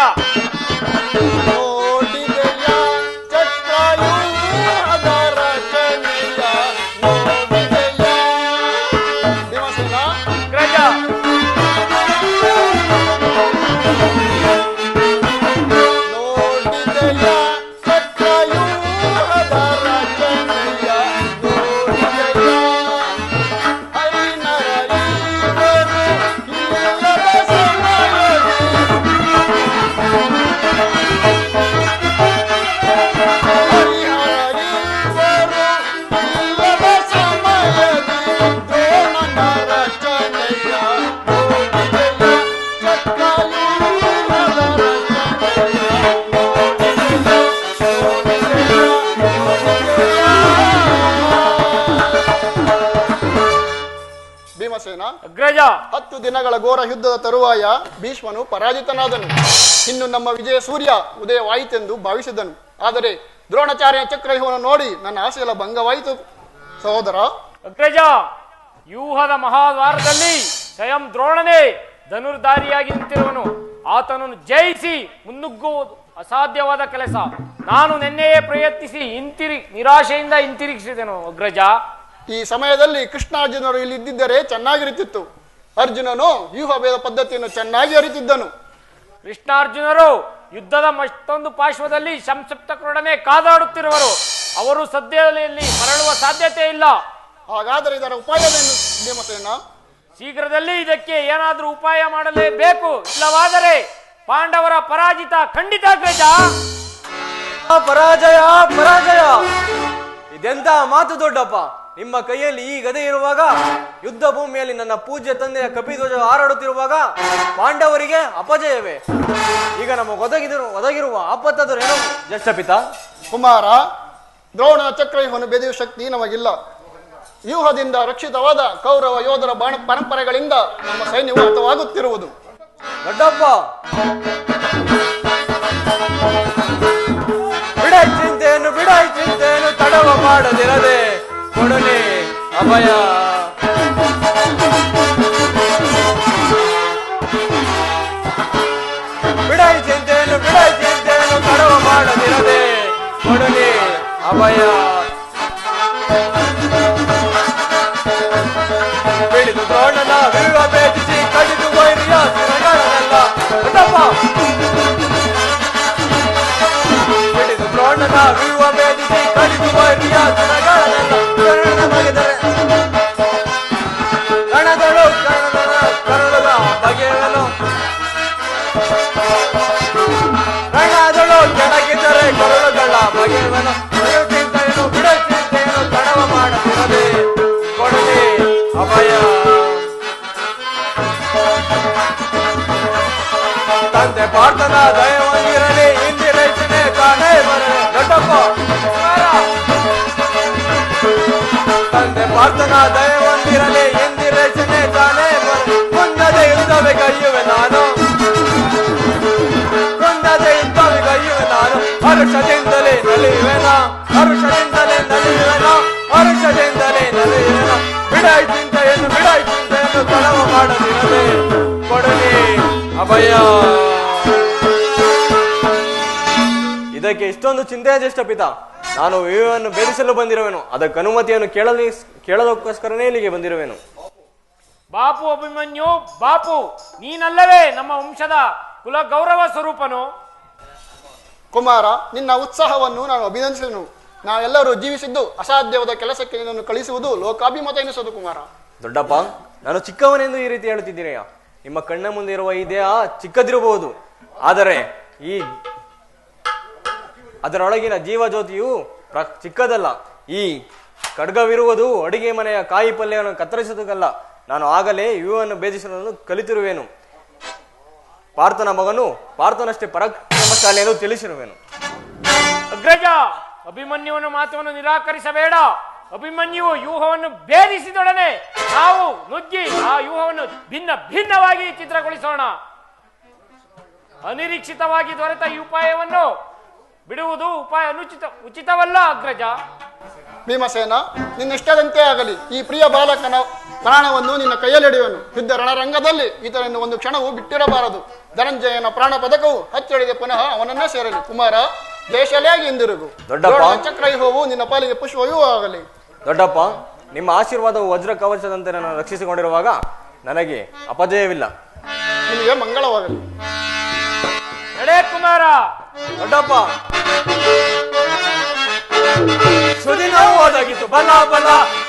だ ಭೀಮಸೇನ ಅಗ್ರಜ. ಹತ್ತು ದಿನಗಳ ಘೋರ ಯುದ್ಧದ ತರುವಾಯ ಭೀಷ್ಮನು ಪರಾಜಿತನಾದನು. ಇನ್ನು ನಮ್ಮ ವಿಜಯ ಸೂರ್ಯ ಉದಯವಾಯಿತೆಂದು ಭಾವಿಸಿದನು. ಆದರೆ ದ್ರೋಣಾಚಾರ್ಯ ಚಕ್ರವ್ಯೂಹವನ್ನು ನೋಡಿ ನನ್ನ ಆಸೆಯೆಲ್ಲ ಭಂಗವಾಯಿತು. ಸಹೋದರ. ಅಗ್ರಜ ವ್ಯೂಹದ ಮಹಾದ್ವಾರದಲ್ಲಿ ಸ್ವಯಂ ದ್ರೋಣನೇ ಧನುರ್ಧಾರಿಯಾಗಿ ನಿಂತಿರುವನು ಆತನನ್ನು ಜಯಿಸಿ ಮುನ್ನುಗ್ಗುವುದು ಅಸಾಧ್ಯವಾದ ಕೆಲಸ. ನಾನು ನಿನ್ನೆಯೇ ಪ್ರಯತ್ನಿಸಿ ಹಿಂತಿರಿ ನಿರಾಶೆಯಿಂದ ಹಿಂತಿರುಗಿಸಿದೆನು ಅಗ್ರಜ. ಈ ಸಮಯದಲ್ಲಿ ಕೃಷ್ಣಾರ್ಜುನರು ಇಲ್ಲಿ ಇದ್ದಿದ್ದರೆ ಚೆನ್ನಾಗಿರುತ್ತಿತ್ತು ಅರ್ಜುನನು ವ್ಯೂಹ ಭೇದ ಪದ್ಧತಿಯನ್ನು ಚೆನ್ನಾಗಿ ಅರಿತಿದ್ದನು. ಕೃಷ್ಣಾರ್ಜುನರು ಯುದ್ಧದ ಮತ್ತೊಂದು ಪಾರ್ಶ್ವದಲ್ಲಿ ಸಂಸಪ್ತಕರೊಡನೆ ಕಾದಾಡುತ್ತಿರುವರು. ಅವರು ಸದ್ಯದಲ್ಲಿ ಮರಳುವ ಸಾಧ್ಯತೆ ಇಲ್ಲ. ಹಾಗಾದರೆ ಇದರ ಉಪಾಯವೇನು ಭೀಮಸೇನ ಶೀಘ್ರದಲ್ಲಿ ಇದಕ್ಕೆ ಏನಾದರೂ ಉಪಾಯ ಮಾಡಲೇಬೇಕು. ಇಲ್ಲವಾದರೆ ಪಾಂಡವರ ಪರಾಜಿತ ಖಂಡಿತ ಆ, ಪರಾಜಯ ಪರಾಜಯ. ಇದೆಂತ ಮಾತು ದೊಡ್ಡಪ್ಪ? ನಿಮ್ಮ ಕೈಯಲ್ಲಿ ಈ ಗದೆ ಇರುವಾಗ ಯುದ್ಧ ಭೂಮಿಯಲ್ಲಿ ನನ್ನ ಪೂಜ್ಯ ತಂದೆಯ ಕಪಿಧ್ವಜ ಹಾರಾಡುತ್ತಿರುವಾಗ ಪಾಂಡವರಿಗೆ ಅಪಜಯವೇ. ಈಗ ನಮಗೆ ಒದಗಿದಿರು ಒದಗಿರುವ ಆಪತ್ತಾದರೇನು ಜ್ಯೇಷ್ಠ ಪಿತ. ಕುಮಾರ ದ್ರೋಣ ಚಕ್ರವ್ಯೂಹವನ್ನು ಬೆದೆಯುವ ಶಕ್ತಿ ನಮಗಿಲ್ಲ. ವ್ಯೂಹದಿಂದ ರಕ್ಷಿತವಾದ ಕೌರವ ಯೋಧರ ಬಾಣ ಪರಂಪರೆಗಳಿಂದ ನಮ್ಮ ಸೈನ್ಯವು ಹತವಾಗುತ್ತಿರುವುದು ದೊಡ್ಡಪ್ಪ! ಬಿಡ ಚಿಂತೆಯನ್ನು ಬಿಡ ಚಿಂತೆಯನ್ನು ತಡವ ಮಾಡದಿರದೆ. ಕೊಡಲಿ ಅಭಯ. ಬಿಡಾಯಿ ಚಿಂತೆಯನ್ನು, ಬಿಡಾಯ್ ಚಿಂತೆಯನ್ನು ಕಡವ ಮಾಡದಿರದೆ ಕೊಡಲಿ ಅಭಯ. ಬೆಳೆದು ದ್ರೋಣನ ವಿವ ಭೇದಿಸಿ ಕಡಿದು ವೈರಿಯ ಸಿರಗಳನ್ನೆಲ್ಲ ದೊಡ್ಡಪ್ಪ ಬೆಳೆದು ದ್ರೋಣನ ವಿವ ಭೇದಿಸಿ ಕಡಿದು ವೈರಿಯ ಸಿರಗಳನ್ನೆಲ್ಲ ಕರಳುಗಳ ಬಗೆಯವನು ಬಿಡು ಚಿಂತೆಯನ್ನು ಬಿಡು ಚಿಂತೆಯನ್ನು ತಡವ ಅಭಯ. ತಂದೆ ಪಾರ್ಥನ ದಯವಂದಿರಲಿ ಇಂದಿರೈತನೆ ಕಾಣೆ ಬರಲಿ. ತಂದೆ ದಯವಂದಿರಲಿ ಕಾಣೆ ಬರಲಿ. ಕುಂದದೆ ಯುದ್ಧವೇ ಕೈಯುವೆ ನಾನು. ಕುಂದದೆ ಯುದ್ಧವೇ ಕೈಯುವೆ ನಾನು. ಹರುಷದಿಂದಲೇ ನಲಿಯುವೆನ? ಹರುಷದಿಂದಲೇ ನಲಿಯುವೆನ? ಹರುಷದಿಂದಲೇ ನಲಿಯುವೆನ? ಬಿಡಾಯ್ ಚಿಂತೆಯನ್ನು ಬಿಡಾಯ್ ಚಿಂತೆಯನ್ನು ತಳವ ಮಾಡದಿರದೆ ಕೊಡಲಿ ಅಭಯ. ಇದಕ್ಕೆ ಇಷ್ಟೊಂದು ಚಿಂತೆ ಜ್ಯೇಷ್ಠ ಪಿತ. ನಾನು ವಿವಾಹವನ್ನು ಭೇದಿಸಲು ಬಂದಿರುವೆನು. ಅದಕ್ಕೆ ಅನುಮತಿಯನ್ನು ಕೇಳಲಿ, ಕೇಳದಕ್ಕೋಸ್ಕರನೇ ಇಲ್ಲಿಗೆ ಬಂದಿರುವೆನು. ಬಾಪು ಅಭಿಮನ್ಯು, ಬಾಪು, ನೀನಲ್ಲವೇ ನಮ್ಮ ವಂಶದ ಕುಲ ಗೌರವ ಸ್ವರೂಪನು? ಕುಮಾರ, ನಿನ್ನ ಉತ್ಸಾಹವನ್ನು ನಾನು ಅಭಿನಂದಿಸಿದನು ನಾವೆಲ್ಲರೂ ಜೀವಿಸಿದ್ದು ಅಸಾಧ್ಯವಾದ ಕೆಲಸಕ್ಕೆ ನಿನ್ನನ್ನು ಕಳಿಸುವುದು ಲೋಕಾಭಿಮತ ಎನಿಸೋದು ಕುಮಾರ. ದೊಡ್ಡಪ್ಪ, ನಾನು ಚಿಕ್ಕವನೆಂದು ಈ ರೀತಿ ಹೇಳುತ್ತಿದ್ದೀನೆಯ? ನಿಮ್ಮ ಕಣ್ಣ ಮುಂದೆ ಇರುವ ಈ ದೇಹ ಚಿಕ್ಕದಿರಬಹುದು. ಆದರೆ ಈ ಅದರೊಳಗಿನ ಜೀವಜ್ಯೋತಿಯು ಪ್ರ ಚಿಕ್ಕದಲ್ಲ. ಈ ಖಡ್ಗವಿರುವುದು ಅಡಿಗೆ ಮನೆಯ ಕಾಯಿ ಪಲ್ಯವನ್ನು ಕತ್ತರಿಸುವುದಕ್ಕಲ್ಲ. ನಾನು ಆಗಲೇ ಇವನ್ನು ಭೇದಿಸಲು ಕಲಿತಿರುವೆನು. ಪಾರ್ಥನ ಮಗನು ಪಾರ್ಥನಷ್ಟೇ ಎಂದು ತಿಳಿಸಿರುವೆನು. ಅಗ್ರಜ ಅಭಿಮನ್ಯುವನ ಮಾತನ್ನು ನಿರಾಕರಿಸಬೇಡ. ಅಭಿಮನ್ಯುವು ವ್ಯೂಹವನ್ನು ಭೇದಿಸಿದೊಡನೆ ನಾವು ನುಗ್ಗಿ ಆ ವ್ಯೂಹವನ್ನು ಭಿನ್ನ ಭಿನ್ನವಾಗಿ ಚಿತ್ರಗೊಳಿಸೋಣ. ಅನಿರೀಕ್ಷಿತವಾಗಿ ದೊರೆತ ಈ ಉಪಾಯವನ್ನು ಬಿಡುವುದು ಉಪಾಯ ಅನುಚಿತ ಉಚಿತವಲ್ಲ ಅಗ್ರಜ? ಭೀಮಸೇನ ನಿನ್ನ ಇಷ್ಟದಂತೆ ಆಗಲಿ ಈ ಪ್ರಿಯ ಬಾಲಕನ ಪ್ರಾಣವನ್ನು ನಿನ್ನ ಕೈಯಲ್ಲಿ ಹಿಡಿಯುವನು. ಯುದ್ಧ ರಣರಂಗದಲ್ಲಿ ಈತನನ್ನು ಒಂದು ಕ್ಷಣವು ಬಿಟ್ಟಿರಬಾರದು. ಧನಂಜಯನ ಪ್ರಾಣ ಪದಕವು ಹಚ್ಚಳಿಗೆ ಪುನಃ ಅವನನ್ನ ಸೇರಲಿ. ಕುಮಾರ ದೇಶಲೇಗಿ ಹಿಂದಿರುಗು. ಚಕ್ರವ್ಯೂಹವು ನಿನ್ನ ಪಾಲಿಗೆ ಪುಷ್ಪವೂ ಆಗಲಿ. ದೊಡ್ಡಪ್ಪ ನಿಮ್ಮ ಆಶೀರ್ವಾದವು ವಜ್ರ ಕವಚದಂತೆ ನನ್ನ ರಕ್ಷಿಸಿಕೊಂಡಿರುವಾಗ ನನಗೆ ಅಪಜಯವಿಲ್ಲ. ನಿಮಗೆ ಮಂಗಳವಾಗಲಿ. ನಡೆ ಕುಮಾರ! ದೊಡ್ಡಪ್ಪ! ಸುದಿನ ಓದಾಗಿತ್ತು ಬಲ ಬಲ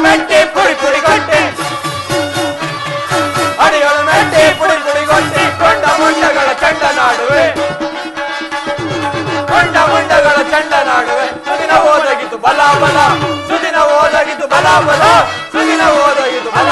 ಮೆಟ್ಟಿ ಪುಡಿ ಕೊಂಡ ಮುಂಡಗಳ ಚಂಡ ನಾಡುವೆ ಕೊಂಡ ಮುಂಡಗಳ ಚಂಡ ನಾಡುವೆ ಸುದಿನ ಬಲ ಬಲ ಸುದಿನ ಓದಾಗಿತ್ತು ಬಲ ಬಲ ಸುದಿನ ಓದಾಗಿತ್ತು ಬಲ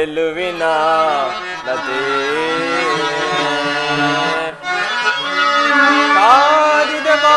ಚೆಲುವಿನ ಲತೆ ಕಾದಿದೆ ಬಾ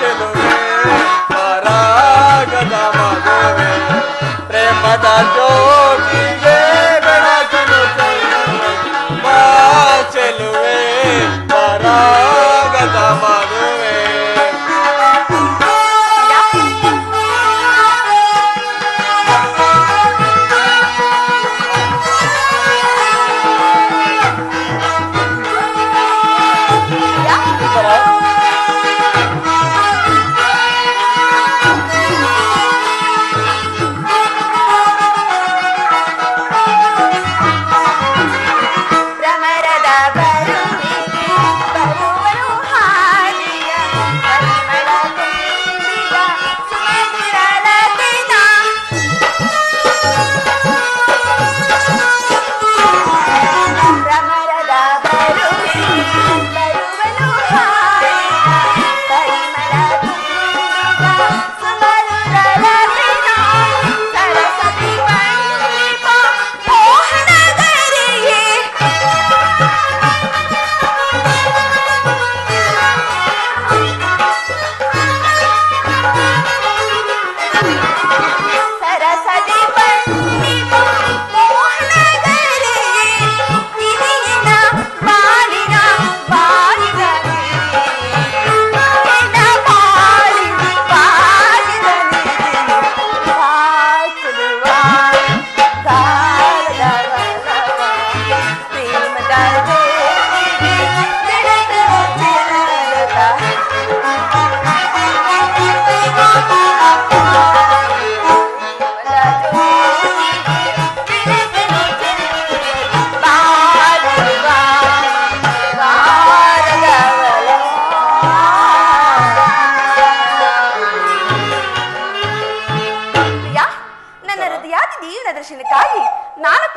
చెలువే పరాగ ప్రేమదా జో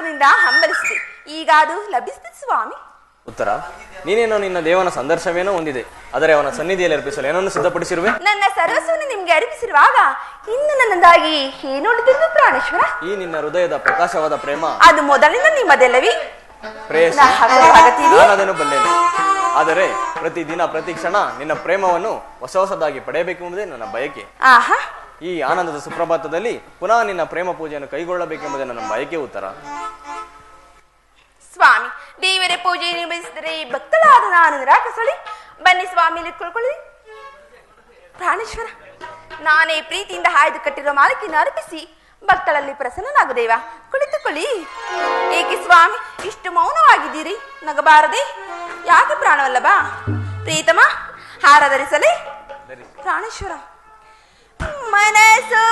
ನಾಲ್ಕರಿಂದ ಹಂಬಲಿಸಿದೆ. ಈಗ ಅದು ಲಭಿಸಿದೆ ಸ್ವಾಮಿ. ಉತ್ತರ ನೀನೇನೋ ನಿನ್ನ ದೇವನ ಸಂದರ್ಶನವೇನೋ ಹೊಂದಿದೆ. ಆದರೆ ಅವನ ಸನ್ನಿಧಿಯಲ್ಲಿ ಅರ್ಪಿಸಲು ಏನನ್ನು ಸಿದ್ಧಪಡಿಸಿರುವೆ? ನನ್ನ ಸರ್ವಸ್ವವನ್ನು ನಿಮ್ಗೆ ಅರ್ಪಿಸಿರುವಾಗ ಇನ್ನು ನನ್ನದಾಗಿ ಏನು ಉಳಿದಿದ್ದು ಪ್ರಾಣೇಶ್ವರ? ಈ ನಿನ್ನ ಹೃದಯದ ಪ್ರಕಾಶವಾದ ಪ್ರೇಮ. ಅದು ಮೊದಲಿನ ನಿಮ್ಮದೆಲ್ಲವಿ? ಪ್ರೇಯಸಿ? ನಾನು ಅದನ್ನು ಬಲ್ಲೆನು. ಆದರೆ ಪ್ರತಿದಿನ ಪ್ರತಿ ಕ್ಷಣ ನಿನ್ನ ಪ್ರೇಮವನ್ನು ಹೊಸ ಹೊಸದಾಗಿ ಪಡೆಯಬೇಕೆಂಬುದೇ ನನ್ನ ಬಯಕೆ. ಆಹಾ ಈ ಆನಂದದ ಸುಪ್ರಭಾತದಲ್ಲಿ ಪುನಃ ನಿನ್ನ ಪ್ರೇಮ ಪೂಜೆಯನ್ನು ಕೈಗೊಳ್ಳಬೇಕೆಂಬುದನ್ನು ನನ್ನ ಬಯಕೆ ಉತ್ತರ. ಸ್ವಾಮಿ ದೇವರ ಪೂಜೆ ನಿರ್ವಹಿಸಿದರೆ ಭಕ್ತಳಾದ ನಾನು ನಿರಾಕರಿಸಲಿ. ಬನ್ನಿ ಸ್ವಾಮಿ ಕುಳ್ಕೊಳ್ಳಿ. ಪ್ರಾಣೇಶ್ವರ ನಾನೇ ಪ್ರೀತಿಯಿಂದ ಹಾಯ್ದು ಕಟ್ಟಿರೋ ಮಾಲಕಿನ ಅರ್ಪಿಸಿ ಭಕ್ತಳಲ್ಲಿ ಪ್ರಸನ್ನನಾಗುದೇವ. ಕುಳಿತುಕೊಳ್ಳಿ. ಏಕೆ ಸ್ವಾಮಿ ಇಷ್ಟು ಮೌನವಾಗಿದ್ದೀರಿ? ನಗಬಾರದೆ. ಯಾಕೆ ಪ್ರಾಣವಲ್ಲಬಾ ಪ್ರೀತಮ ಹಾರ ಧರಿಸಲಿ ಪ್ರಾಣೇಶ್ವರ ಮನಸ್ಸು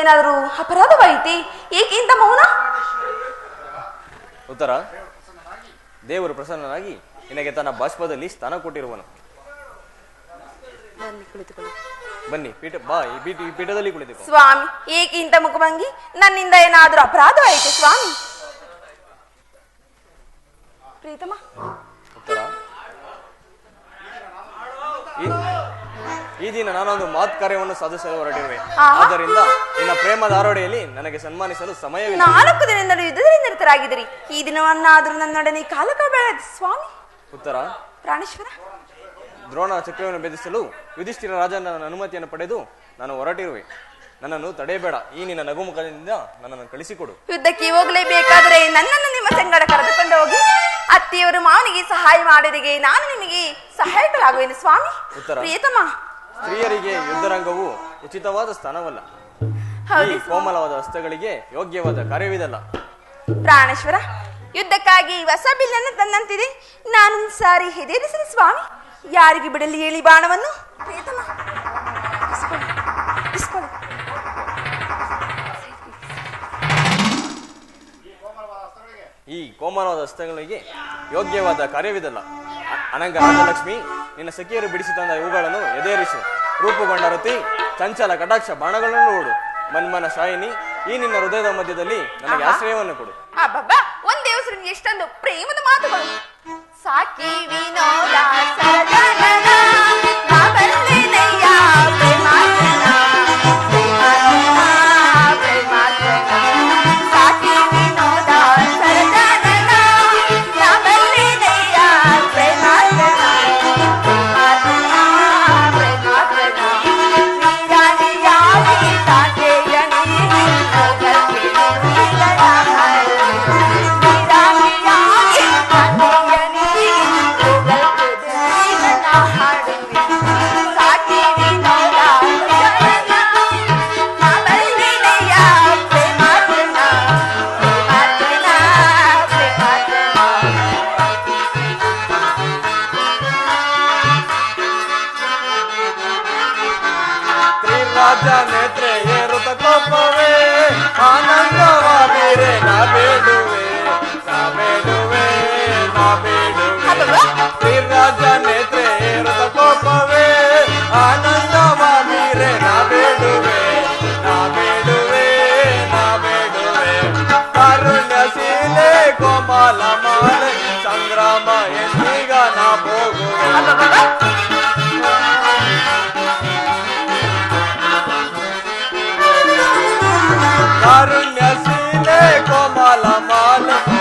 ಏನಾದರೂ ಅಪರಾಧವಾಯಿತೆ? ಏಕೆಂತ ಮೌನ? ಉತ್ತರ. ದೇವರು ಪ್ರಸನ್ನನಾಗಿ ನಿನಗೆ ತನ್ನ ಬಾಷ್ಪದಲ್ಲಿ ಸ್ಥಾನ ಕೊಟ್ಟಿರುವನು. ಬನ್ನಿ ಕುಳಿತುಕೊಳ್ಳಿ. ಬನ್ನಿ ಪೀಠ ಬಾ ಈ ಪೀಠ ಈ ಪೀಠದಲ್ಲಿ ಕುಳಿತು ಸ್ವಾಮಿ ಏಕೆ ಇಂಥ ಮುಖಭಂಗಿ? ನನ್ನಿಂದ ಏನಾದರೂ ಆಯಿತು ಸ್ವಾಮಿ? ಪ್ರೀತಮ ಉತ್ತರ. ಈ- ಈ ದಿನ ನಾನೊಂದು ಮಾತ್ ಕಾರ್ಯವನ್ನು ಸಾಧಿಸಲು ಹೊರಟಿರುವೆ. ಆದ್ದರಿಂದ ನಿನ್ನ ಪ್ರೇಮದ ಆರೋಡೆಯಲ್ಲಿ ನನಗೆ ಸನ್ಮಾನಿಸಲು ಸಮಯವಿಲ್ಲ. ನಾಲ್ಕು ದಿನದಿಂದಲೂ ಯುದ್ಧದಲ್ಲಿ ನಿರತರಾಗಿದ್ದೀರಿ. ಈ ದಿನವನ್ನಾದರೂ ನನ್ನೊಡನೆ ಕಾಲ ಕಳೆದ ಸ್ವಾಮಿ. ಉತ್ತರ. ಪ್ರಾಣೇಶ್ವರ. ದ್ರೋಣ ಚಕ್ರವನ್ನು ಭೇದಿಸಲು ಯುಧಿಷ್ಠಿರ ರಾಜನ ಅನುಮತಿಯನ್ನು ಪಡೆದು ನಾನು ಹೊರಟಿರುವೆ. ನನ್ನನ್ನು ತಡೆಯಬೇಡ. ಈ ನಿನ್ನ ನಗುಮುಖದಿಂದ ನನ್ನನ್ನು ಕಳಿಸಿಕೊಡು. ಯುದ್ಧಕ್ಕೆ ಹೋಗಲೇಬೇಕಾದರೆ ನನ್ನನ್ನು ನಿಮ್ಮ ಸಂಗಡ ಕರೆದುಕೊಂಡು ಹೋಗಿ ಅತ್ತೆಯವರು ಮಾವನಿಗೆ ಸಹಾಯ ಮಾಡಿದರಿಗೆ ನಾನು ನಿಮಗೆ ಸಹಾಯಕರಾಗುವೆನು ಸ್ವಾಮಿ. ಉತ್ತರ. ಪ್ರಿಯತಮ ಸ್ತ್ರೀಯರಿಗೆ ಯುದ್ಧರಂಗವು ಉಚಿತವಾದ ಸ್ಥಾನವಲ್ಲ. ಈ ಕೋಮಲವಾದ ಹಸ್ತಗಳಿಗೆ ಯೋಗ್ಯವಾದ ಕಾರ್ಯವಿದಲ್ಲ. ಪ್ರಾಣೇಶ್ವರ ಯುದ್ಧಕ್ಕಾಗಿ ಹೊಸ ಬಿಲ್ಲನ್ನು ತಂದಂತಿದೆ ನಾನು ಸಾರಿ ಹೆದರಿಸಿದ ಸ್ವಾಮಿ. ಯಾರಿಗೆ ಬಿಡಲಿ ಹೇಳಿ ಬಾಣವನ್ನು. ಈ ಕೋಮಲವಾದ ಹಸ್ತಗಳಿಗೆ ಯೋಗ್ಯವಾದ ಕಾರ್ಯವಿದಲ್ಲ. ಅನಂಗ ರಾಜಲಕ್ಷ್ಮಿ ನಿನ್ನ ಸಖಿಯರು ಬಿಡಿಸಿ ತಂದ ಇವುಗಳನ್ನು ಎದೇರಿಸು. ರೂಪುಗೊಂಡ ರತಿ ಚಂಚಲ ಕಟಾಕ್ಷ ಬಾಣಗಳನ್ನು ಓಡು. ಮನ್ಮನ ಶಾಯಿನಿ ಈ ನಿನ್ನ ಹೃದಯದ ಮಧ್ಯದಲ್ಲಿ ನನಗೆ. ಆಶ್ರಯವನ್ನು ಕೊಡು. ಅಬ್ಬಬ್ಬಾ ಒಂದೇ ಹೆಸರು ಎಷ್ಟೊಂದು ಪ್ರೇಮದ ಮಾತುಗಳು ಸಾಕಿ ವಿನೋದ Karın yasine komala malı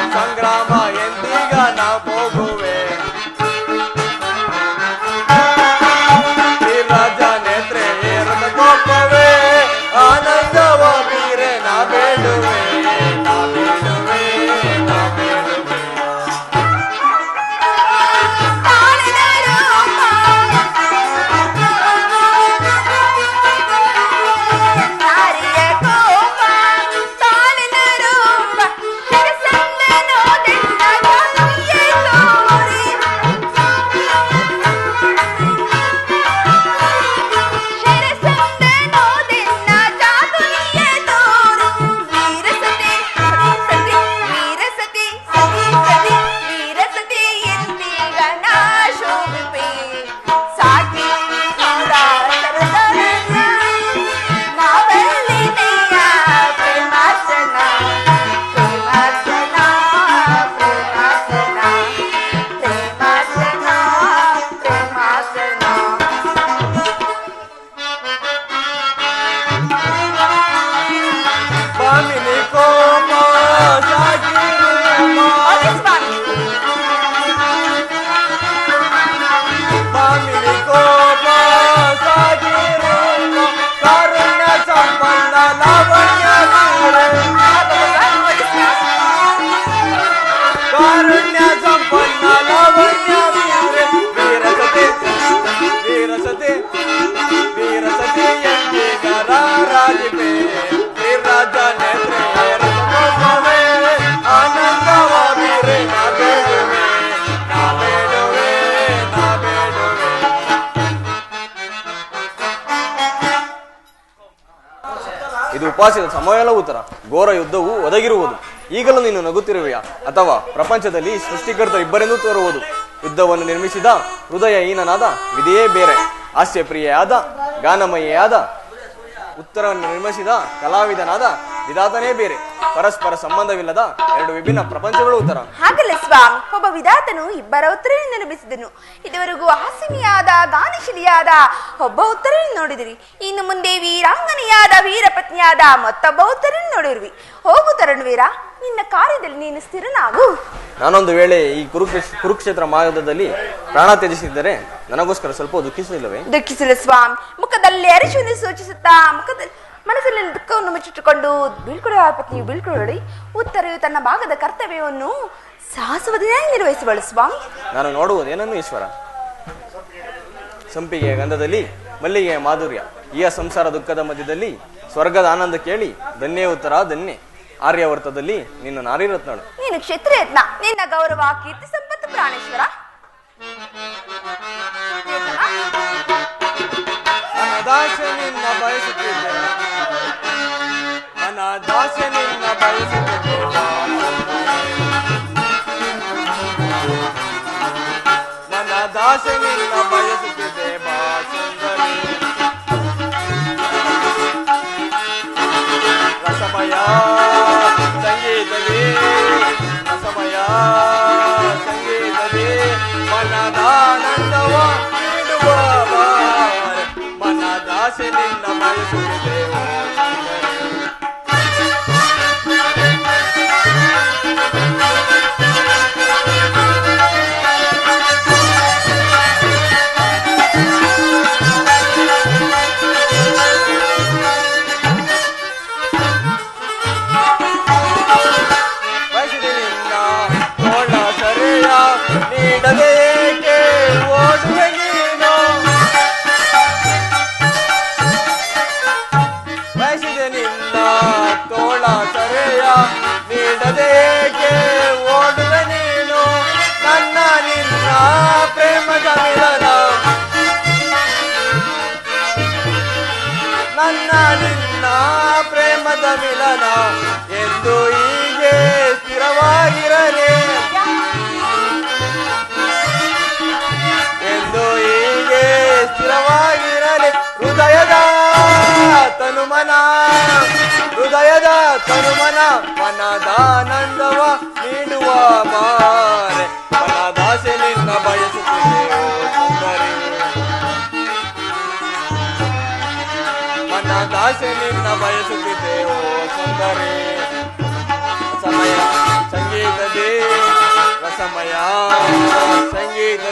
ಇದು ಉಪಾಸಿದ ಸಮಯವಲ್ಲವೂ ತರ ಘೋರ ಯುದ್ಧವು ಒದಗಿರುವುದು. ಈಗಲೂ ನೀನು ನಗುತ್ತಿರುವೆಯಾ? ಅಥವಾ ಪ್ರಪಂಚದಲ್ಲಿ ಸೃಷ್ಟಿಕರ್ತ ಇಬ್ಬರೆಂದು ತೋರುವುದು? ಯುದ್ಧವನ್ನು ನಿರ್ಮಿಸಿದ ಹೃದಯ ಹೀನನಾದ ವಿಧಿಯೇ ಬೇರೆ. ಹಾಸ್ಯಪ್ರಿಯೆಯಾದ, ಗಾನಮಯೆಯಾದ, ಉತ್ತರವನ್ನು ನಿರ್ಮಿಸಿದ ಕಲಾವಿದನಾದ ವಿಧಾತನೇ ಬೇರೆ. ಪರಸ್ಪರ ಸಂಬಂಧವಿಲ್ಲದ ಎರಡು ವಿಭಿನ್ನ ಪ್ರಪಂಚಗಳು ಉತ್ತರ. ಹಾಗಲ್ಲ ಸ್ವಾಮಿ ಒಬ್ಬ ವಿಧಾತನು ಇಬ್ಬರ ಉತ್ತರವನ್ನು ನಿರ್ಮಿಸಿದನು ಇದುವರೆಗೂ ಹಾಸಿನಿಯಾದ ಗಾನಶಿಲಿಯಾದ ಒಬ್ಬ ಉತ್ತರವನ್ನು ನೋಡಿದಿರಿ. ಇನ್ನು ಮುಂದೆ ವೀರಾಂಗನೆಯಾದ ವೀರಪತ್ನಿಯಾದ ಮತ್ತೊಬ್ಬ ಉತ್ತರವನ್ನು ನೋಡಿರುವಿ. ಹೋಗು ತರುಣ್ವೀರ ನಿನ್ನ ಕಾರ್ಯದಲ್ಲಿ ನೀನು ಸ್ಥಿರನಾಗು. ನಾನೊಂದು ವೇಳೆ ಈ ಕುರುಕ್ಷೇತ್ರ ಕುರುಕ್ಷೇತ್ರ ಮಾರ್ಗದಲ್ಲಿ ಪ್ರಾಣ ತ್ಯಜಿಸಿದ್ದರೆ ನನಗೋಸ್ಕರ ಸ್ವಲ್ಪ ದುಃಖಿಸಲಿಲ್ಲವೇ? ದುಃಖಿಸಿಲ್ಲ ಸ್ವಾಮಿ ಮುಖದಲ್ಲಿ ಅರಿಶಿವನ್ನು ಸೂಚಿಸುತ್ತಾ ಮುಖದಲ್ಲಿ ಮನಸ್ಸಲ್ಲಿ ದುಃಖವನ್ನು ಮುಚ್ಚಿಟ್ಟುಕೊಂಡು ಬೀಳ್ಕೊಡುವ ಪತ್ನಿಯು ಬೀಳ್ಕೊಡಲಿ ಉತ್ತರೆಯು ತನ್ನ ಭಾಗದ ಕರ್ತವ್ಯವನ್ನು ಸಾಹಸವದಿನಾಗಿ ನಿರ್ವಹಿಸುವಳು ಸ್ವಾಮಿ. ನಾನು ನೋಡುವುದೇನನ್ನು ಈಶ್ವರ? ಸಂಪಿಗೆಯ ಗಂಧದಲ್ಲಿ ಮಲ್ಲಿಗೆಯ ಮಾಧುರ್ಯ. ಈ ಸಂಸಾರ ದುಃಖದ ಮಧ್ಯದಲ್ಲಿ ಸ್ವರ್ಗದ ಆನಂದ ಕೇಳಿ ಧನ್ಯ ಉತ್ತರ ಧನ್ಯ. ಆರ್ಯವರ್ತದಲ್ಲಿ ನಿನ್ನ ನಾರಿರತ್ನಳು ನೀನು ಕ್ಷೇತ್ರಯತ್ನ ನಿನ್ನ ಗೌರವ ಕೀರ್ತಿ ಸಂಪತ್ತು ಪ್ರಾಣೇಶ್ವರ. ನಿನ್ನ ಬಯಸುತ್ತಿದ್ದೆ. ಅನದಾಶ ನಿನ್ನ ಬಯಸುತ್ತಿದ್ದೆ ನನ್ನ ದಾಸ ನಿನ್ನ ಬಯಸುತ್ತಿದ್ದೆ ಬಾ ಸುಂದರಿ ರಸಮಯ ಸಂಗೀತವೇ ರಸಮಯ ಸಂಗೀತವೇ ಮನದಾನಂದವ ನೀಡುವ ಬಾರೆ. ಮನದಾಸೆ ನಿನ್ನ ಬಯಸುತ್ತಿದೆ ಏಕೆ ಓಡುವೆ ನೀನು? ನನ್ನ ನಿನ್ನ ಪ್ರೇಮದ ಮಿಲನ. ನನ್ನ ನಿನ್ನ ಪ್ರೇಮದ ಮಿಲನ. ಎಂದು ಹೀಗೆ ಸ್ಥಿರವಾಗಿರಲಿ. ಎಂದು ಹೀಗೆ ಸ್ಥಿರವಾಗಿರಲಿ. ಹೃದಯದ ತನುಮನ. ಹೃದಯದ ತನುಮನ ಮನದಾನಂದವ ನೀಡುವ ಮಾರೆ ಮನದಾಸೆ ನಿನ್ನ ಬಯಸುತ್ತಿದೆ ಓ ಸುಂದರಿ ಮನದಾಸೆ ನಿನ್ನ ಬಯಸುತ್ತಿದ್ದೆ ಓ ಸುಂದರಿ ಸಮಯ ಸಂಗೀತದೇ ರಸಮಯ ಸಂಗೀತದೇ